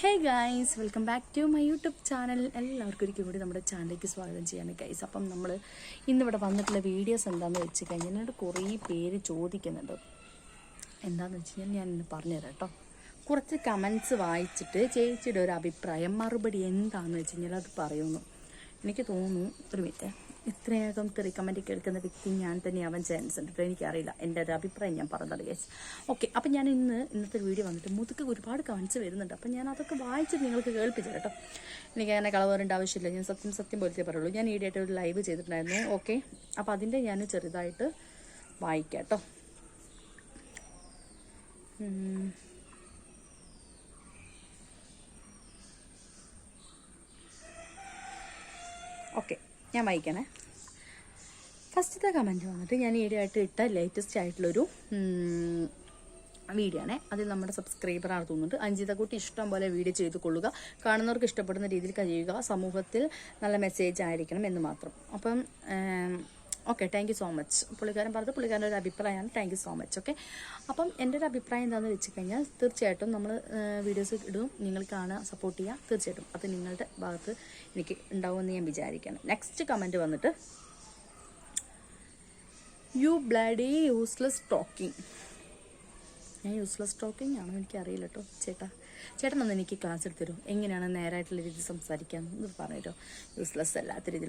Hey guys welcome back to my YouTube channel എല്ലാവർക്കും ഒരിക്കൽ കൂടി നമ്മുടെ ചാനലിലേക്ക് സ്വാഗതം ചെയ്യാണ് ഗൈസ് അപ്പം നമ്മൾ ഇന്നിവിടെ വന്നിട്ടുള്ള വീഡിയോസ് എന്താണെന്ന് വെച്ച് കഴിഞ്ഞാൽ എന്നോട് കുറേ പേര് ചോദിക്കുന്നുണ്ട്. എന്താണെന്ന് വെച്ച് കഴിഞ്ഞാൽ ഞാൻ പറഞ്ഞുതരാം കേട്ടോ കുറച്ച് കമൻസ് വായിച്ചിട്ട് ചേച്ചിയുടെ ഒരു അഭിപ്രായം മറുപടി എന്താണെന്ന് വെച്ച് കഴിഞ്ഞാൽ അത് പറയുന്നു. എനിക്ക് തോന്നുന്നു ഒരു മിനിറ്റ് ഇത്രയകം കമന്റ് കേൾക്കുന്ന വ്യക്തി ഞാൻ തന്നെയാവാൻ ചാൻസ് ഉണ്ട്. കേട്ടോ എനിക്കറിയില്ല എന്റെ ഒരു അഭിപ്രായം ഞാൻ പറഞ്ഞത് കേസ് ഓക്കെ അപ്പം ഞാൻ ഇന്ന് ഇന്നത്തെ വീഡിയോ വന്നിട്ട് മുതുക്ക് ഒരുപാട് കമൻസ് വരുന്നുണ്ട്. അപ്പം ഞാൻ അതൊക്കെ വായിച്ചിട്ട് നിങ്ങൾക്ക് കേൾപ്പിച്ചു കേട്ടോ. എനിക്ക് അങ്ങനെ കളവേറേണ്ട ആവശ്യമില്ല. ഞാൻ സത്യം സത്യം പോലത്തെ പറയുള്ളൂ. ഞാൻ ഈടായിട്ട് ഒരു ലൈവ് ചെയ്തിട്ടുണ്ടായിരുന്നു. ഓക്കെ അപ്പം അതിന്റെ ഞാൻ ചെറുതായിട്ട് വായിക്കാം കേട്ടോ. ഓക്കെ ഞാൻ വായിക്കണേ. ഫസ്റ്റത്തെ കമന്റ് വന്നിട്ട് ഞാൻ ഈയിടെയായിട്ട് ഇട്ട ലേറ്റസ്റ്റ് ആയിട്ടുള്ളൊരു വീഡിയോ ആണേ അതിൽ നമ്മുടെ സബ്സ്ക്രൈബറാണ് തോന്നുന്നുണ്ട്. അഞ്ചിത കുട്ടി ഇഷ്ടം പോലെ വീഡിയോ ചെയ്ത് കൊള്ളുക. കാണുന്നവർക്ക് ഇഷ്ടപ്പെടുന്ന രീതിയിൽ കഴിയുക. സമൂഹത്തിൽ നല്ല മെസ്സേജ് ആയിരിക്കണം എന്ന് മാത്രം. അപ്പം okay thank you so much പുള്ളിക്കാരൻ പറഞ്ഞത് പുള്ളിക്കാരന്റെ ഒരു അഭിപ്രായമാണ്. Thank you so much okay അപ്പം എന്റെ ഒരു അഭിപ്രായം എന്താണെന്ന് വെച്ച് കഴിഞ്ഞാൽ തീർച്ചയായിട്ടും നമ്മൾ വീഡിയോസ് ഇടും. നിങ്ങൾ കാണുക സപ്പോർട്ട് ചെയ്യുക. തീർച്ചയായിട്ടും അത് നിങ്ങളുടെ ഭാഗത്ത് എനിക്ക് ഉണ്ടാവുമെന്ന് ഞാൻ വിചാരിക്കുകയാണ്. നെക്സ്റ്റ് കമന്റ് വന്നിട്ട് യു ബ്ലാഡി യൂസ്ലെസ് ടോക്കിംഗ് ഞാൻ യൂസ്ലെസ് ടോക്കിംഗ് ആണോ എനിക്കറിയില്ല കേട്ടോ ചേട്ടാ ചേട്ടൻ ഒന്ന് എനിക്ക് ക്ലാസ് എടുത്തു തരും. എങ്ങനെയാണ് നേരായിട്ടുള്ള രീതിയിൽ സംസാരിക്കാൻ എന്ന് പറഞ്ഞു യൂസ്ലെസ് അല്ലാത്ത രീതിയിൽ